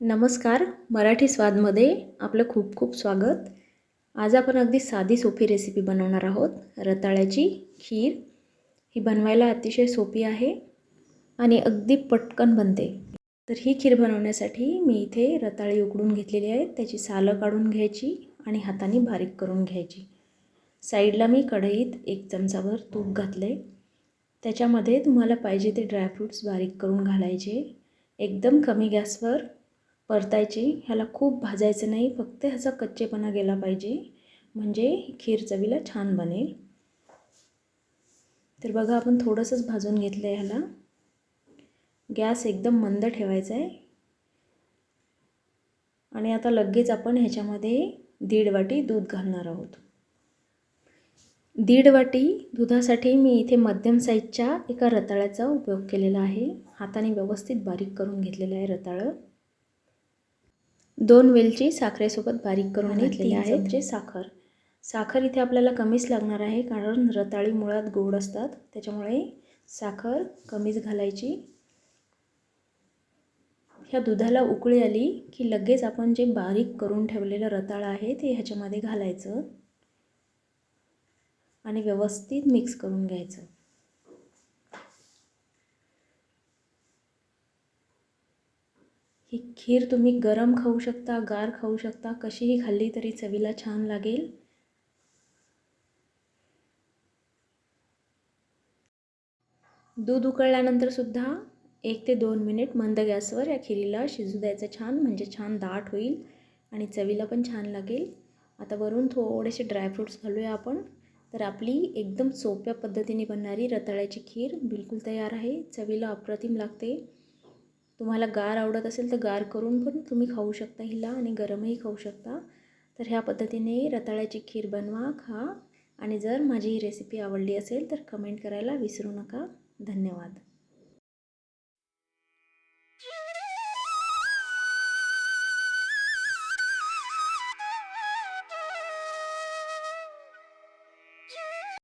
नमस्कार मराठी स्वादमध्ये आपलं खूप खूप स्वागत. आज आपण अगदी साधी सोपी रेसिपी बनवणार आहोत. रताळ्याची खीर. ही बनवायला अतिशय सोपी आहे आणि अगदी पटकन बनते. तर ही खीर बनवण्यासाठी मी इथे रताळी उकडून घेतलेली आहे त्याची सालं काढून घ्यायची आणि हाताने बारीक करून घ्यायची. साईडला मी कढईत एक चमचाभर तूप घातलं आहे त्याच्यामध्ये तुम्हाला पाहिजे ते ड्रायफ्रूट्स बारीक करून घालायचे. एकदम कमी गॅसवर परतायचे ह्याला खूप भाजायचं नाही फक्त ह्याचा कच्चेपणा गेला पाहिजे. म्हणजे खीर चवीला छान बनेल. तर बघा आपण थोडंसंच भाजून घेतलं आहे ह्याला. गॅस एकदम मंद ठेवायचा आहे आणि आता लगेच आपण ह्याच्यामध्ये दीड वाटी दूध घालणार आहोत. दीड वाटी दुधासाठी मी इथे मध्यम साईजच्या एका रताळ्याचा उपयोग केलेला आहे. हाताने व्यवस्थित बारीक करून घेतलेलं आहे रताळं. दोन वेलची साखरेसोबत बारीक करून घेतलेली आहे. जे साखर. साखर इथे आपल्याला कमीच लागणार आहे कारण रताळी मुळात गोड असतात. त्याच्यामुळे साखर कमीच घालायची. ह्या दुधाला उकळी आली की लगेच आपण जे बारीक करून ठेवलेलं रताळं आहे ते ह्याच्यामध्ये घालायचं. आणि व्यवस्थित मिक्स करून घ्यायचं. ही खीर तुम्ही गरम खाऊ शकता गार खाऊ शकता कशीही खाल्ली तरी चवीला छान लागेल. दूध उकळल्यानंतर सुद्धा एक ते दोन मिनिट मंद गॅसवर या खिरीला शिजू द्यायचं छान म्हणजे छान दाट होईल आणि चवीला पण छान लागेल. आता वरून थोडेसे ड्रायफ्रूट्स घालूया आपण. तर आपली एकदम सोप्या पद्धतीने बनणारी रताळ्याची खीर बिलकुल तयार आहे. चवीला अप्रतिम लागते. तुम्हाला गार आवडत असेल तर गार करून पण तुम्ही खाऊ शकता. हिला आणि गरमही खाऊ शकता. तर ह्या पद्धतीने रताळ्याची खीर बनवा खा. आणि जर माझी ही रेसिपी आवडली असेल तर कमेंट करायला विसरू नका. धन्यवाद.